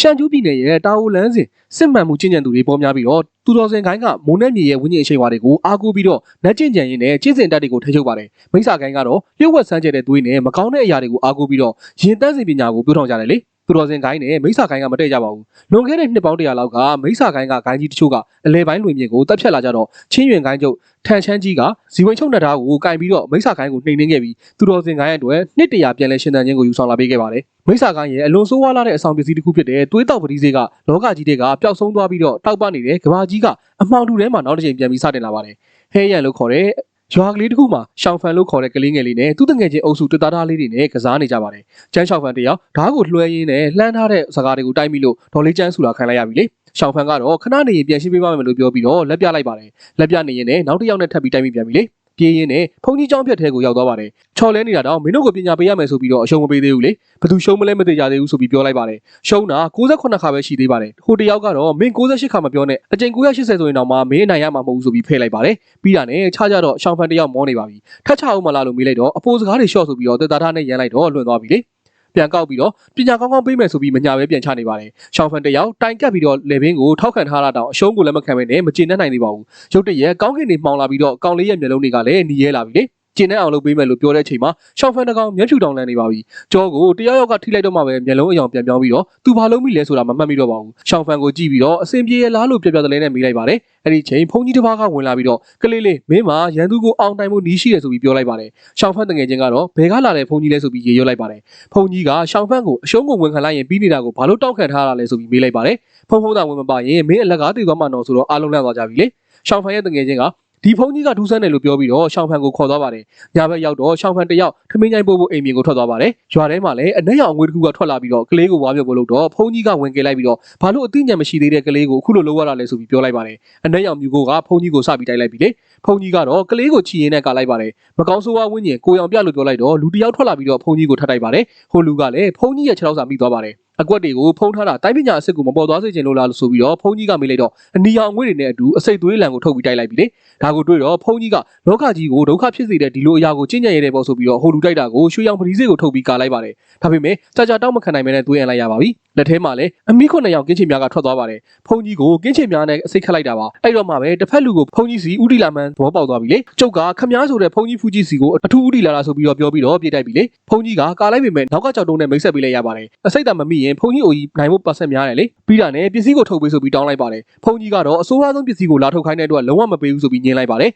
ရှမ်းကျူးပြည်နယ်ရဲ့တာဝလန်းစဉ်စစ်မှန်မှုကျင့်ကြံသူတွေပေါ်များပြီးတော့သူတော်စင်ကိုင်းကမိုးနဲ့မြေရဲ့ဝင်းကျင်အချိန်ဝါတွေကိုအားကိုးပြီးတော့လက်ကျင့်ကြံရင်းနဲ့ကျင့်စဉ်တက်တွေကိုထိချုပ်ပါတယ်မိစ္ဆာကိုင်းကတော့လျှို့ဝှက်ဆန်းကျဲတဲ့သွေးနဲ့မကောင်းတဲ့အရာတွေကိုအားကိုးပြီးတော့ရင်တန်းစဉ်ပညာကိုပြောထောင်ကြတယ်လေ သူတော်စင်ကိုင်းနဲ့မိစ္ဆာကိုင်းကမတည့်ကြပါဘူးလွန်ခဲ့တဲ့နှစ်ပေါင်းတရာလောက်ကမိစ္ဆာကိုင်းကဂိုင်းကြီးတချို့ကအလဲပိုင်းလွင်မြင့်ကိုတက်ဖြတ်လာကြတော့ချင်းရွင်ကိုင်းကျုပ်ထန်ချန်းကြီးကဇီဝင်ချုပ်နှစ်ဓာတ်ကိုကင်ပြီးတော့မိစ္ဆာကိုင်းကိုနှိမ်နှင်းခဲ့ပြီးသူတော်စင်ကိုင်းရဲ့အတွက်နှစ်တရာပြန်လဲရှင်းတန်းခြင်းကိုယူဆောင်လာပေးခဲ့ပါတယ်မိစ္ဆာကိုင်းရဲ့အလွန်ဆိုးဝါးလာတဲ့အဆောင်ပစ္စည်းတစ်ခုဖြစ်တဲ့သွေးတောက်ပတိစေးကလောကကြီးတွေကပျောက်ဆုံးသွားပြီးတော့တောက်ပနေတဲ့ကဘာကြီးကအမှောင်တူထဲမှာနောက်တစ်ချိန်ပြန်ပြီးစတင်လာပါတယ်ဟဲရန်လို့ခေါ်တဲ့ ရွာကလေးတစ်ခုမှာရှောင်ဖန်လို့ခေါ်တဲ့ကလေးငယ်လေးနဲ့သူ့တငယ်ချင်းအုပ်စုတသားသားလေးတွေနဲ့ကစားနေကြပါတယ်။ကျန်းရှောင်ဖန်တယောက်ဓာတ်ကိုလွှဲရင်းနဲ့လှမ်းထားတဲ့စကားတွေကိုတိုက်မိလို့ဒေါ်လေးကျန်းဆူလာခံလိုက်ရပြီလေ။ရှောင်ဖန်ကတော့ခဏနေရင်ပြန်ရှင်းပေးပါမယ်လို့ပြောပြီးတော့လက်ပြလိုက်ပါတယ်။လက်ပြနေရင်လည်းနောက်တစ်ယောက်နဲ့ထပ်ပြီးတိုက်မိပြန်ပြီလေ။ ပြေးရင်းနဲ့ဘုံကြီးကျောင်းဖြတ်ထဲကိုရောက်သွားပါတယ်။ချော်လဲနေတာတော့မင်းတို့ကိုပညာပေးရမယ်ဆိုပြီးတော့အရှုံးမပေးသေးဘူးလေ။ဘသူရှုံးမလဲမသိကြသေးဘူးဆိုပြီးပြောလိုက်ပါတယ်။ရှုံးတာ68ခါပဲရှိသေးပါတယ်။ဟိုတယောက်ကတော့မင်း68ခါမပြောနဲ့အကြိမ်980ဆိုရင်တော့မှမင်းနိုင်ရမှာမဟုတ်ဘူးဆိုပြီးဖဲလိုက်ပါတယ်။ပြီးတာနဲ့ခြားကြတော့ရှောင်းဖန်တယောက်မောနေပါပြီ။ထတ်ချအောင်မလားလို့မေးလိုက်တော့အဖိုးစကားတွေရှော့ဆိုပြီးတော့တက်သားထားနဲ့ရန်လိုက်တော့လွန်သွားပြီလေ။ ပြန်ကောက်ပြီးတော့ပညာကောင်းကောင်းပေးမယ်ဆိုပြီးမညာပဲပြန်ချနေပါတယ်။ရှောင်းဖန်တယောက်တိုင်ကပ်ပြီးတော့လေဘင်းကိုထောက်ခံထားတာတောင်အရှုံးကိုလည်းမခံဘဲနဲ့မကျေနပ်နိုင်သေးပါဘူး။ရုတ်တရက်ကောင်းကင်တွေမှောင်လာပြီးတော့ကောင်လေးရဲ့မျက်လုံးတွေကလည်းหนีရဲလာပြီလေ။ ကျင်းတဲ့အောင်လုပ်ပေးမယ်လို့ပြောတဲ့အချိန်မှာရှောင်းဖန်တကောင်မျက်ဖြူတောင်လန်းနေပါပြီ။ကြောကိုတယောက်ယောက်ကထိလိုက်တော့မှပဲမျက်လုံးအယောင်ပြန်ပြောင်းပြီးတော့သူဘာလုပ်မိလဲဆိုတာမမှတ်မိတော့ပါဘူး။ရှောင်းဖန်ကိုကြည့်ပြီးတော့အစင်ပြေရလားလို့ပြပြတလဲနဲ့မေးလိုက်ပါတယ်။အဲ့ဒီချိန်ဖုန်ကြီးတစ်ပါးကဝင်လာပြီးတော့ကလေးလေးမင်းမရန်သူကိုအောင်တိုင်မှုနီးရှိတယ်ဆိုပြီးပြောလိုက်ပါတယ်။ရှောင်းဖန်တငယ်ချင်းကတော့ဘယ်ကလာတဲ့ဖုန်ကြီးလဲဆိုပြီးရေရွတ်လိုက်ပါတယ်။ဖုန်ကြီးကရှောင်းဖန်ကိုအရှုံးကိုဝင်ခံလိုက်ရင်ပြီးနေတာကိုဘာလို့တောက်ခံထားရလဲဆိုပြီးမေးလိုက်ပါတယ်။ဖုန်ဖုန်တာဝင်မပါရင်မင်းအလကားတည်သွားမှတော့ဆိုတော့အားလုံးလန့်သွားကြပြီလေ။ရှောင်းဖန်ရဲ့တငယ်ချင်းက ဒီဖုန်းကြီးကဒူးဆန်းတယ်လို့ပြောပြီးတော့ရှောင်းဖန်ကိုခေါ်သွားပါတယ်။ညဘက်ရောက်တော့ရှောင်းဖန်တယောက်ထမင်းချိုင်းပို့ဖို့အိမ်မြင်ကိုထွက်သွားပါတယ်။ရွာထဲမှာလည်းအနက်ရောင်ငွေတစ်ခုကထွက်လာပြီးတော့ကလေးကိုဝါပြောဖို့လို့တော့ဖုန်းကြီးကဝင်ကြလိုက်ပြီးတော့ဘာလို့အသိဉာဏ်မရှိသေးတဲ့ကလေးကိုအခုလိုလုပ်ရတာလဲဆိုပြီးပြောလိုက်ပါတယ်။အနက်ရောင်မြူကိုကဖုန်းကြီးကိုစပြီးတိုက်လိုက်ပြီလေ။ဖုန်းကြီးကတော့ကလေးကိုချီရင်းနဲ့ကလိုက်ပါတယ်။မကောင်းဆိုးဝါးဝင်းကျင်ကိုရောင်ပြလို့ပြောလိုက်တော့လူတစ်ယောက်ထွက်လာပြီးတော့ဖုန်းကြီးကိုထပ်တိုက်ပါတယ်။ဟိုလူကလည်းဖုန်းကြီးရဲ့ခြေထောက်စာမိသွားပါတယ်။ အကွက်တွေကိုဖုံးထားတာတိုင်းပညာအစ်စ်ကိုမပေါ်သွားစေချင်လို့လားလို့ဆိုပြီးတော့ဖုန်းကြီးကမေးလိုက်တော့အနီရောင်ငွေတွေနဲ့အတူအစိတ်သွေးလံကိုထုတ်ပြီးတိုက်လိုက်ပြီလေဒါကိုတွေ့တော့ဖုန်းကြီးကလောကကြီးကိုဒုက္ခဖြစ်စေတဲ့ဒီလိုအရာကိုကျင့်ကြံရတဲ့ပေါ့ဆိုပြီးတော့ဟိုလူတိုက်တာကိုရွှေရောင်ပတိစေးကိုထုတ်ပြီးကာလိုက်ပါတယ်ဒါပေမဲ့ကြာကြာတောက်မခံနိုင်မဲနဲ့သွေးအံလိုက်ရပါပြီလက်ထဲမှာလည်းအမိခွနှစ်ယောက်ကင်းချင်များကထွက်သွားပါတယ်ဖုန်းကြီးကိုကင်းချင်များနဲ့အစိတ်ခတ်လိုက်တာပါအဲ့တော့မှပဲတစ်ဖက်လူကိုဖုန်းကြီးစီဥတီလာမန်သဘောပေါက်သွားပြီလေကျုပ်ကခမားဆိုတဲ့ဖုန်းကြီးဖူးကြီးစီကိုအထူးဥတီလာလာဆိုပြီးတော့ပြောပြီးတော့ပြေးတိုက်ပြီလေဖုန်းကြီးကကာလိုက်ပေမဲ့နောက်ကကြောက်တုံးနဲ့မိတ်ဆက်ပေးလိုက်ရပါတယ်အစိတ်တမမိရင်ဖုန်းကြီးအိုကြီးနိုင်ဖို့ပတ်ဆက်များတယ်လေပြီးတာနဲ့ပစ္စည်းကိုထုတ်ပေးဆိုပြီးတောင်းလိုက်ပါတယ်ဖုန်းကြီးကတော့အစိုးရဆုံးပစ္စည်းကိုလာထုတ်ခိုင်းတဲ့အတွက်လုံးဝမပေးဘူးဆိုပြီးညင်းလိုက်ပါတယ်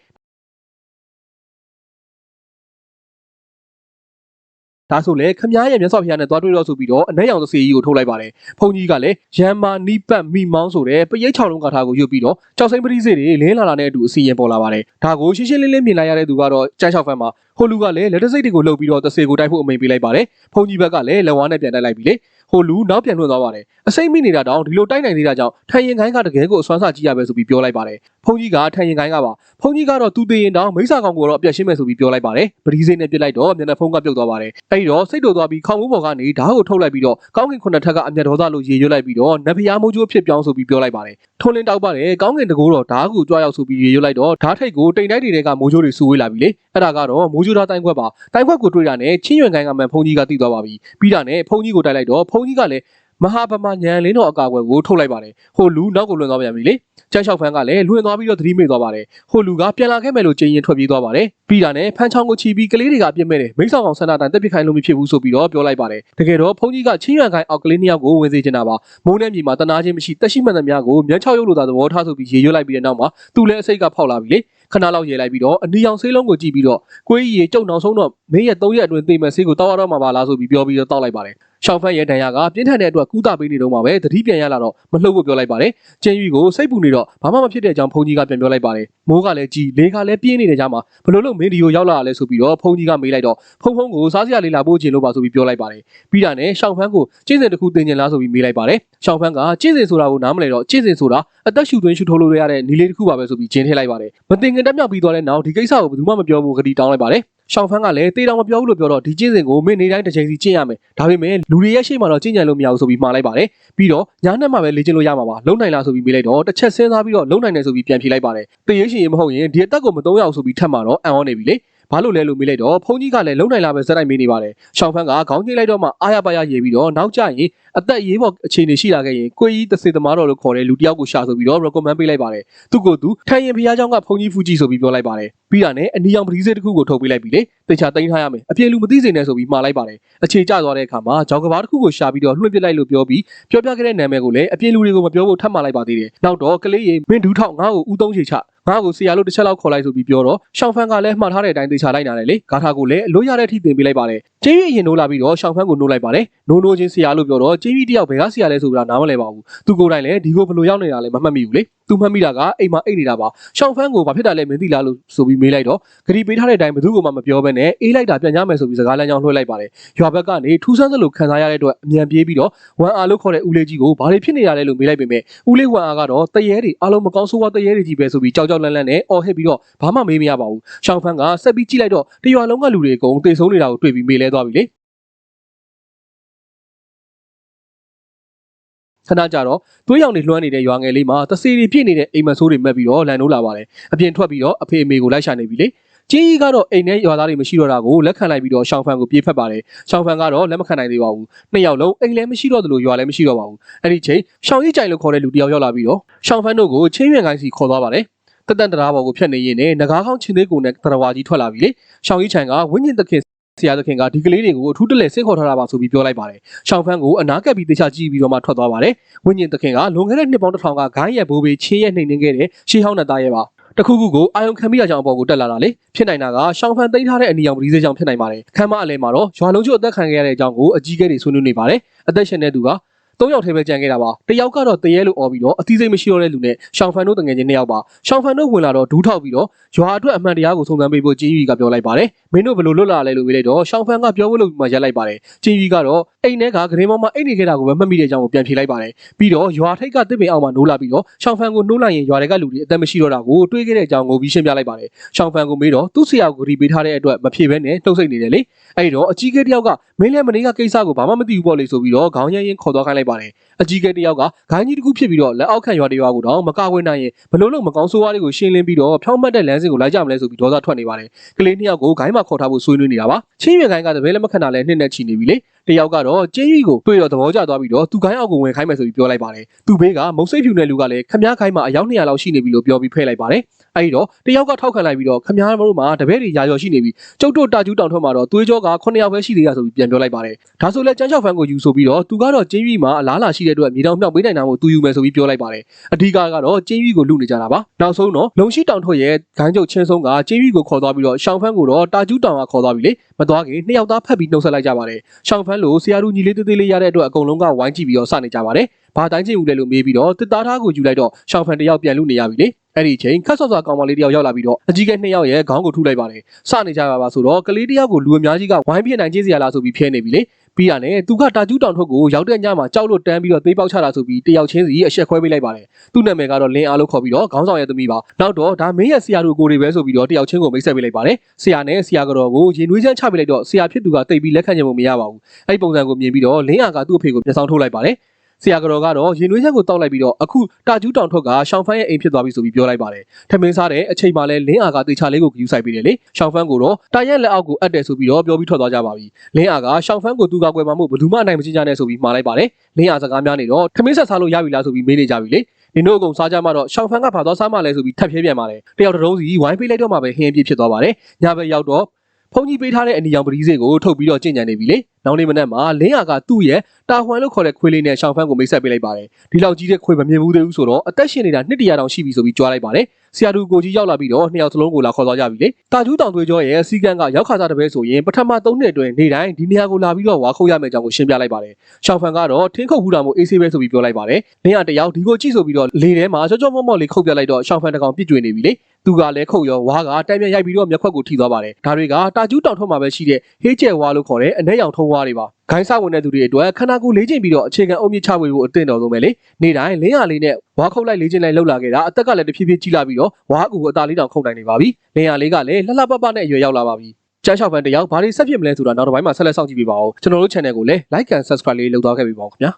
ဒါဆိုလေခမားရဲ့မျက်စောဖျားနဲ့သွားတွေ့တော့ဆိုပြီးတော့အနက်ရောင်သစေးကြီးကိုထုတ်လိုက်ပါတယ်။ဖုန်ကြီးကလည်းရန်မာနီးပတ်မိမောင်းဆိုတဲ့ပရိတ်ချောင်းလုံးကထားကိုရွတ်ပြီးတော့ကြောက်စိမ့်ပရိစေးတွေလင်းလာတာနဲ့အတူအစီရင်ပေါ်လာပါတယ်။ဒါကိုရှင်းရှင်းလင်းလင်းမြင်လိုက်ရတဲ့သူကတော့ကျန်းချောက်ဖက်မှာဟိုလူကလည်းလက်တစိတ်တွေကိုလှုပ်ပြီးတော့သစေးကိုတိုက်ဖို့အမိန်ပေးလိုက်ပါတယ်။ဖုန်ကြီးဘက်ကလည်းလက်ဝါးနဲ့ပြန်တိုက်လိုက်ပြီလေ။ဟိုလူနောက်ပြန်လွှတ်သွားပါတယ်။အစိမ့်မိနေတာတောင်ဒီလိုတိုက်နိုင်သေးတာကြောင့်ထန်ရင်ခိုင်းကတကယ်ကိုအစွမ်းစကြည့်ရပဲဆိုပြီးပြောလိုက်ပါတယ်။ဖုန်ကြီးကထန်ရင်ခိုင်းကပါဖုန်ကြီးကတော့သူတည်ရင်တောင်မိစ္ဆာကောင်ကိုတော့အပြတ်ရှင်းမယ်ဆိုပြီးပြောလိုက်ပါတယ်။ပတိစိတ်နဲ့ပြစ်လိုက်တော့မျက်နှာဖုံးကပြုတ်သွားပါတယ်။အဲဒီတော့စိတ်တော်သွားပြီးခေါင်းမိုးပေါ်ကနေဓာတ်ကိုထုတ်လိုက်ပြီးတော့ကောင်းကင်ခုနှစ်ထက်ကအမျက်ဒေါသလို့ရေရွတ်လိုက်ပြီးတော့နတ်ဖျားမိုးချိုးဖြစ်ပြောင်းဆိုပြီးပြောလိုက်ပါတယ်။ထုံးလင်းတောက်ပါတယ်ကောင်းကင်တကိုးတော့ဓာတ်ကိုကြွားရောက်ဆိုပြီးရေရွတ်လိုက်တော့ဓာတ်ထိတ်ကိုတိမ်တိုက်တွေကမိုးချိုးတွေစူဝေးလာပြီလေ။အဲ့ဒါကတော့မိုးချိုးဓာတ်တိုင်းခွက်ပါ။တိုင်းခွက်ကိုတွေ့တာနဲ့ချင်းရွင်ကိုင်းကမှန်ဖုန်ကြီးကတိသွားပါပြီ။ပြီးတာနဲ့ဖုန်ကြီးကိုတိုက်လိုက်တော့ဖုန်ကြီးကလည်း မဟာဗမာညံလင်းတော်အကာအကွယ်ကိုထုတ်လိုက်ပါတယ်ဟိုလူနောက်ကိုလွန်သွားပြန်ပြီလေကျန်းလျှောက်ဖန်းကလည်းလွင်သွားပြီးတော့သတိမေ့သွားပါတယ်ဟိုလူကပြန်လာခဲ့မယ်လို့ကြင်ရင်ထွက်ပြေးသွားပါတယ်ပြီးတာနဲ့ဖန်းချောင်းကိုချီပြီးကလေးတွေကအပြစ်မဲ့တယ်မိတ်ဆောင်အောင်ဆန္ဒတိုင်တက်ပြစ်ခိုင်းလို့မဖြစ်ဘူးဆိုပြီးတော့ပြောလိုက်ပါတယ်တကယ်တော့ဖုန်းကြီးကချင်းရွံခိုင်းအောက်ကလေးနှစ်ယောက်ကိုဝင်စေချင်တာပါမုန်းတဲ့မြေမှာတနာချင်းမရှိတက်ရှိမှန်သမျှကိုမျက်ချောက်ရုပ်လိုသာသဘောထားဆိုပြီးရေရွတ်လိုက်ပြီးတဲ့နောက်မှာသူလည်းအစိတ်ကဖောက်လာပြီလေခဏလောက်ရေလိုက်ပြီးတော့အနီရောင်ဆေးလုံးကိုကြည့်ပြီးတော့ကိုကြီးရေကျုပ်နောက်ဆုံးတော့မင်းရဲ့၃ရက်အတွင်းသိမဲ့ဆေးကိုတောက်ရတော့မှာပါလားဆိုပြီးပြောပြီးတော့တောက်လိုက်ပါတယ် ရှောင်းဖတ်ရဲ့ဒဏ်ရာကပြင်းထန်တဲ့အတွက်ကူးတာပေးနေတော့မှပဲသတိပြန်ရလာတော့မလှုပ်ဖို့ပြောလိုက်ပါတယ်ကျင်းရွီကိုစိတ်ပူနေတော့ဘာမှမဖြစ်တဲ့အကြောင်းဖုန်ကြီးကပြန်ပြောလိုက်ပါတယ်မိုးကလည်းကြီးလေကလည်းပြင်းနေတဲ့ကြားမှာဘလို့လို့မင်းဒီကိုရောက်လာရလဲဆိုပြီးတော့ဖုန်ကြီးကမေးလိုက်တော့ဖုံဖုံကိုစားစရာလေးလာပို့ချင်လို့ပါဆိုပြီးပြောလိုက်ပါတယ်ပြီးတာနဲ့ရှောင်းဖန်းကိုကျင်းစင်တစ်ခုတင်ကျင်လားဆိုပြီးမေးလိုက်ပါတယ်ရှောင်းဖန်းကကျင်းစင်ဆိုတာကိုနားမလဲတော့ကျင်းစင်ဆိုတာအသက်ရှူသွင်းရှူထိုးလို့ရတဲ့နီလေးတစ်ခုပါပဲဆိုပြီးဂျင်းထည့်လိုက်ပါတယ်မတင်ငင်တက်မြောက်ပြီးသွားတဲ့နောက်ဒီကိစ္စကိုဘယ်သူမှမပြောဘူးခတီတောင်းလိုက်ပါတယ်ရှောင်းဖန်းကလည်းတေးတောင်မပြောဘူးလို့ပြောတော့ဒီကျင့်စဉ်ကိုမင်းနေတိုင်းတစ်ချိန်စီကျင့်ရမယ်ဒါပေမဲ့လူတွေရဲ့ရှေ့မှာတော့ကျင့်ကြံလို့မရဘူးဆိုပြီးမှားလိုက်ပါတယ်ပြီးတော့ညာနဲ့မှပဲလေ့ကျင့်လို့ရမှာပါလုံနိုင်လားဆိုပြီးမေးလိုက်တော့တစ်ချက်စဉ်းစားပြီးတော့လုံနိုင်တယ်ဆိုပြီးပြန်ဖြေလိုက်ပါတယ်တေးရရှင်ရင်မဟုတ်ရင်ဒီအတက်ကိုမသုံးရအောင်ဆိုပြီးထပ်မှာတော့အံ့ဩနေပြီလေ ဘာလို့လဲလို့မေးလိုက်တော့ဖုန်းကြီးကလည်းလုံနိုင်လာပဲစက်တိုက်မေးနေပါတယ်ရှောင်းဖန်းကခေါင်းကြီးလိုက်တော့မှအားရပါရရေပြီးတော့နောက်ကျရင်အသက်ရေးပေါ်အခြေအနေရှိလာခဲ့ရင်ကိုကြီးတစေသမားတော်လို့ခေါ်တဲ့လူတစ်ယောက်ကိုရှာဆိုပြီးတော့ recommend ပေးလိုက်ပါတယ်သူကသူထိုင်ရင်ဖျားเจ้าကဖုန်းကြီးဖူးကြည့်ဆိုပြီးပြောလိုက်ပါတယ်ပြီးတာနဲ့အနီရောင်ပတိစေးတစ်ခုကိုထုတ်ပေးလိုက်ပြီးလေတေချာတင်ထားရမယ်အပြင်လူမသိစေနဲ့ဆိုပြီးမှားလိုက်ပါတယ်အခြေကျသွားတဲ့အခါမှာဂျောက်ကဘာတစ်ခုကိုရှာပြီးတော့လွှင့်ပစ်လိုက်လို့ပြောပြီးပြောပြခဲ့တဲ့နာမည်ကိုလည်းအပြင်လူတွေကိုမပြောဖို့ထပ်မှာလိုက်ပါသေးတယ်နောက်တော့ကလေးရေမင်းဒူးထောက်ငါ့ကိုဦးသုံးချေချ ငါ့ကိုဆရာလို့တစ်ချက်လောက်ခေါ်လိုက်ဆိုပြီးပြောတော့ရှောင်းဖန်ကလည်းမှားထားတဲ့အတိုင်းသေချာလိုက်နာတယ်လေဂါထာကိုလည်းအလို့ရတဲ့အထိတင်ပေးလိုက်ပါတယ်ကျင်းရီအရင်နိုးလာပြီးတော့ရှောင်းဖန်ကိုနိုးလိုက်ပါတယ်နိုးနိုးချင်းဆရာလို့ပြောတော့ကျင်းရီတယောက်ဘယ်ကဆရာလဲဆိုတာနားမလဲပါဘူးသူကိုယ်တိုင်လည်းဒီကိုဘယ်လိုရောက်နေတာလဲမမှတ်မိဘူးလေသူမှတ်မိတာကအိမ်မှာအိတ်နေတာပါရှောင်းဖန်ကိုဘာဖြစ်တာလဲမသိလားလို့ဆိုပြီးမေးလိုက်တော့ဂရီပေးထားတဲ့အတိုင်းဘယ်သူမှမပြောဘဲနဲ့အေးလိုက်တာပြန်ကြမယ်ဆိုပြီးစကားလမ်းကြောင်းလွှဲလိုက်ပါတယ်ရွာဘက်ကနေထူးဆန်းသလိုခံစားရတဲ့အတွက်အမြန်ပြေးပြီးတော့ဝန်အားလို့ခေါ်တဲ့ဦးလေးကြီးကိုဘာတွေဖြစ်နေရလဲလို့မေးလိုက်ပေမဲ့ဦးလေးဝန်အားကတော့တရေတွေအားလုံးမကောင်းဆိုးဝါးတရေတွေကြီးပဲဆိုပြီးကြောက်ကြောက်လန့်လန့်နဲ့အော်ဟစ်ပြီးတော့ဘာမှမေးမရပါဘူးရှောင်းဖန်ကဆက်ပြီးကြည့်လိုက်တော့တရွာလုံးကလူတွေအကုန်သေဆုံးနေတာကိုတွေ့ပြီးမေးလဲသွားပြီလေ ခဏကြတော့သွေးရောင်တွေလွှမ်းနေတဲ့ရွာငယ်လေးမှာတစီတွေပြည့်နေတဲ့အိမ်မဆိုးတွေမက်ပြီးတော့လန်နိုးလာပါတယ်အပြင်ထွက်ပြီးတော့အဖေအမေကိုလိုက်ရှာနေပြီလေကြီးကြီးကတော့အိမ်ထဲရွာသားတွေမရှိတော့တာကိုလက်ခံလိုက်ပြီးတော့ရှောင်းဖန်ကိုပြေးဖက်ပါတယ်ရှောင်းဖန်ကတော့လက်မခံနိုင်သေးပါဘူးနှစ်ယောက်လုံးအိမ်လည်းမရှိတော့သလိုရွာလည်းမရှိတော့ပါဘူးအဲ့ဒီချိန်ရှောင်းကြီးကြိုင်လို့ခေါ်တဲ့လူတစ်ယောက်ရောက်လာပြီးတော့ရှောင်းဖန်တို့ကိုချင်းရွင်ကိုင်းစီခေါ်သွားပါတယ်တက်တန်တရားပေါ်ကိုဖြတ်နေရင်းနဲ့ငကားကောင်းချင်းသေးကိုနဲ့တရဝါကြီးထွက်လာပြီလေရှောင်းကြီးချိုင်ကဝင်းကျင်သခင် ဆရာသခင်ကဒီကလေးတွေကိုအထူးတလဲဆင့်ခေါ်ထားတာပါဆိုပြီးပြောလိုက်ပါတယ်။ရှောင်းဖန်းကိုအနာကပ်ပြီးတေချာကြည့်ပြီးတော့မှထွက်သွားပါတယ်။ဝင်းကျင်သခင်ကလွန်ခဲ့တဲ့နှစ်ပေါင်းတစ်ထောင်ကဂိုင်းရဲ့ဘိုးဘေးချင်းရဲ့နှိမ်နှင်းခဲ့တဲ့ရှေးဟောင်းနဲ့သားရဲ့ပါ။တခုခုကိုအာယုံခံမိတာကြောင့်အပေါ်ကိုတက်လာတာလေဖြစ်နိုင်တာကရှောင်းဖန်သိမ်းထားတဲ့အနီရောင်ပရိသေကြောင့်ဖြစ်နိုင်ပါတယ်ခမ်းမအလဲမှာတော့ရွာလုံးကျအသက်ခံခဲ့ရတဲ့အကြောင်းကိုအကြီးကဲတွေဆွေးနွေးနေပါတယ်အသက်ရှင်တဲ့သူက သုံးယောက်ထဲပဲကြံခဲ့တာပါတယောက်ကတော့တရေလို့អော်ပြီးတော့အသီးစိတ်မရှိတော့တဲ့လူနဲ့ရှောင်းဖန်တို့တငယ်ချင်းနှစ်ယောက်ပါရှောင်းဖန်တို့ဝင်လာတော့ဒူးထောက်ပြီးတော့ရွာအတွက်အမှန်တရားကိုစုံစမ်းပေးဖို့ကျင်းကြီးကပြောလိုက်ပါတယ်မင်းတို့ဘယ်လိုလွတ်လာလဲလို့ပြောလိုက်တော့ရှောင်းဖန်ကပြောဖို့လို့မှရက်လိုက်ပါတယ်ကျင်းကြီးကတော့အိမ်ထဲကဂရင်းမောင်မအိတ်နေခဲ့တာကိုပဲမှတ်မိတဲ့အကြောင်းကိုပြန်ဖြေလိုက်ပါတယ်ပြီးတော့ရွာထိပ်ကတစ်ပင်အောင်မှာနိုးလာပြီးတော့ရှောင်းဖန်ကိုနှိုးလိုက်ရင်ရွာတွေကလူတွေအသက်မရှိတော့တာကိုတွေးခဲ့တဲ့အကြောင်းကိုပြီးရှင်းပြလိုက်ပါတယ်ရှောင်းဖန်ကိုမေးတော့သူ့ဆရာကိုဂရီပေးထားတဲ့အတွက်မဖြေဘဲနဲ့နှုတ်ဆက်နေတယ်လေအဲ့တော့အကြီးကဲတယောက်ကမင်းလည်းမင်းကကိစ္စကိုဘာမှမသိဘူးပေါ့လေဆိုပြီးတော့ခေါင်းရင်းရင်းခေါ်သွားခိုင်းလိုက်ပါတယ်အကြီးကဲတယောက်ကဂိုင်းကြီးတစ်ခုဖြစ်ပြီးတော့လက်အောက်ခံရွာတရွာကိုတော့မကဝဲနိုင်ရင်ဘလို့လို့မကောင်းဆိုးဝါးတွေကိုရှင်းလင်းပြီးတော့ဖြောင်းမှတ်တဲ့လမ်းစဉ်ကိုလိုက်ကြမလဲဆိုပြီးဒေါသထွက်နေပါတယ်ကလေးနှစ်ယောက်ကိုဂိုင်းမှာခေါ်ထားဖို့ဆွေးနွေးနေတာပါချင်းရွင်ဂိုင်းကတပည့်လက်မခဏလဲနှစ်နဲ့ချီနေပြီလေ တယောက်ကတော့ကျင်းကြီးကိုတွေ့တော့သဘောကျသွားပြီးတော့သူဂိုင်းအောက်ကိုဝင်ခိုင်းမယ်ဆိုပြီးပြောလိုက်ပါတယ်သူဘေးကမုံစိတ်ဖြူတဲ့လူကလည်းခမားခိုင်းမှာအယောက်200လောက်ရှိနေပြီလို့ပြောပြီးဖဲ့လိုက်ပါတယ်အဲ့ဒီတော့တယောက်ကထောက်ခံလိုက်ပြီးတော့ခမားတို့မှာတပည့်တွေရာရောရှိနေပြီကျုပ်တို့တာကျူးတောင်ထွက်မှာတော့သွေးကြောက9ယောက်ပဲရှိသေးရဆိုပြီးပြန်ပြောလိုက်ပါတယ်ဒါဆိုလဲကျန်းချောက်ဖန်ကိုယူဆိုပြီးတော့သူကတော့ကျင်းကြီးမှာအလားလာရှိတဲ့အတွက်မြေတောင်မြောက်ပေးနိုင်တာမို့သူယူမယ်ဆိုပြီးပြောလိုက်ပါတယ်အဓိကကတော့ကျင်းကြီးကိုလူနေကြတာပါနောက်ဆုံးတော့လုံရှိတောင်ထွက်ရဲ့ဂိုင်းကျုပ်ချင်းဆုံးကကျင်းကြီးကိုခေါ်သွားပြီးတော့ရှောင်းဖန်းကိုတော့တာကျူးတောင်ကခေါ်သွားပြီလေမသွားခင်နှစ်ယောက်သားဖက်ပြီးနှုတ်ဆက်လိုက်ကြပါတယ်ရှောင်းဖန်းလို့ဆရာတို့ညီလေးသေးသေးလေးရတဲ့အတွက်အကုန်လုံးကဝိုင်းကြည့်ပြီးတော့စနေကြပါတယ်ဘာတိုင်းချင်းဦးလဲလို့မေးပြီးတော့တစ်သားသားကိုယူလိုက်တော့ရှောင်းဖန်တယောက်ပြန်လူနေရပြီလေအဲ့ဒီအချိန်ခတ်ဆော့ဆော့ကောင်မလေးတယောက်ရောက်လာပြီးတော့အကြီးကဲနှစ်ယောက်ရဲ့ခေါင်းကိုထုလိုက်ပါတယ်စနေကြပါပါဆိုတော့ကလေးတယောက်ကိုလူအများကြီးကဝိုင်းပြနိုင်ချင်းစရာလားဆိုပြီးဖျဲနေပြီလေ ပြီးရနဲ့သူကတာကျူးတောင်ထုတ်ကိုရောက်တဲ့ညမှာကြောက်လို့တန်းပြီးတော့သေးပေါက်ချတာဆိုပြီးတယောက်ချင်းစီအဆက်ခွဲပေးလိုက်ပါတယ်သူ့နာမည်ကတော့လင်းအားလို့ခေါ်ပြီးတော့ခေါင်းဆောင်ရဲ့သမီးပါနောက်တော့ဒါမင်းရဲ့ဆရာတို့ကိုတွေပဲဆိုပြီးတော့တယောက်ချင်းကိုမိတ်ဆက်ပေးလိုက်ပါတယ်ဆရာနဲ့ဆရာကတော့ကိုရင်နွေးချမ်းချပေးလိုက်တော့ဆရာဖြစ်သူကတိတ်ပြီးလက်ခံချင်မှုမရပါဘူးအဲ့ဒီပုံစံကိုမြင်ပြီးတော့လင်းအားကသူ့အဖေကိုမျက်စောင်းထုတ်လိုက်ပါတယ် ဆရာကတော့ကတော့ရင်နွေးချက်ကိုတောက်လိုက်ပြီးတော့အခုတာကျူးတောင်ထွက်ကရှောင်းဖန်းရဲ့အိမ်ဖြစ်သွားပြီဆိုပြီးပြောလိုက်ပါတယ်။ထမင်းစားတဲ့အချိန်မှလည်းလင်းအာကတေချာလေးကိုယူဆိုင်ပေးတယ်လေ။ရှောင်းဖန်းကိုတော့တာရက်လက်အောက်ကိုအပ်တယ်ဆိုပြီးတော့ပြောပြီးထွက်သွားကြပါပြီ။လင်းအာကရှောင်းဖန်းကိုသူကကွယ်မှာမို့ဘယ်သူမှအနိုင်မချင်းကြနဲ့ဆိုပြီးမှားလိုက်ပါတယ်။လင်းအာစကားများနေတော့ထမင်းဆက်စားလို့ရပြီလားဆိုပြီးမေးနေကြပြီလေ။ဒီတို့အကုန်စားကြမှာတော့ရှောင်းဖန်းကဘာသွားစားမှလဲဆိုပြီးထပ်ဖြဲပြန်ပါတယ်။တယောက်တစ်တုံးစီဝိုင်းပေးလိုက်တော့မှပဲဟင်းပြည့်ဖြစ်သွားပါတယ်။ညဘက်ရောက်တော့ ဖုန်ကြီးပေးထားတဲ့အနီရောင်ပရိစေးကိုထုတ်ပြီးတော့ကြင်ကြံနေပြီလေနောက်နေ့မနက်မှာလင်းအာကသူ့ရဲ့တာဟွမ်လို့ခေါ်တဲ့ခွေးလေးနဲ့ရှောင်းဖန်းကိုမိတ်ဆက်ပေးလိုက်ပါတယ်ဒီလောက်ကြီးတဲ့ခွေးမမြင်ဘူးသေးဘူးဆိုတော့အသက်ရှင်နေတာနှစ်တရာတောင်ရှိပြီဆိုပြီးကြွားလိုက်ပါတယ် ဆရာတူကိုကြီးရောက်လာပြီးတော့နှစ်ယောက်စလုံးကိုလာခေါ်သွားကြပြီလေတာကျူးတောင်သွေးကြောရဲ့စီကံကရောက်ခါစားတဲ့ပဲဆိုရင်ပထမ3နှစ်အတွင်းနေ့တိုင်းဒီနေရာကိုလာပြီးတော့ဝါခုတ်ရမယ့်အကြောင်းကိုရှင်းပြလိုက်ပါတယ်ရှောင်းဖန်ကတော့ထင်းခုတ်ဟူတာမို့အေးဆေးပဲဆိုပြီးပြောလိုက်ပါတယ်လင်းအာတယောက်ဒီကိုကြည့်ဆိုပြီးတော့လေထဲမှာကြောကြောမော့မော့လေးခုတ်ပြလိုက်တော့ရှောင်းဖန်တကောင်ပြစ်ကြွေနေပြီလေသူကလည်းခုတ်ရောဝါကတမ်းပြန်ရိုက်ပြီးတော့မျက်ခွက်ကိုထိသွားပါတယ်ဒါတွေကတာကျူးတောင်ထွက်မှာပဲရှိတဲ့ဟေးကျဲဝါလို့ခေါ်တဲ့အနဲ့ရောင်ထုံးဝါတွေပါဂိုင်းစားဝင်တဲ့သူတွေအတွက်ခန္ဓာကိုယ်လေးကျင်ပြီးတော့အခြေခံအုံမြင့်ချဝေဖို့အသင့်တော်ဆုံးပဲလေနေ့တိုင်းလင်းရလေးနဲ့ဝါခုတ်လိုက်လေးကျင်လိုက်လှုပ်လာခဲ့တာအသက်ကလည်းတဖြည်းဖြည်းကြီးလာပြီးတော့ဝါအကူကိုအသာလေးတောင်ခုတ်နိုင်နေပါပြီလင်းရလေးကလည်းလှလှပပနဲ့အရွယ်ရောက်လာပါပြီကျန်းလျှောက်ဖန်တယောက်ဘာတွေဆက်ဖြစ်မလဲဆိုတာနောက်တစ်ပိုင်းမှာဆက်လက်စောင့်ကြည့်ပေးပါဦးကျွန်တော်တို့ channel ကိုလည်း like and subscribe လေးလုပ်သွားခဲ့ပေးပါဦးခင်ဗျာ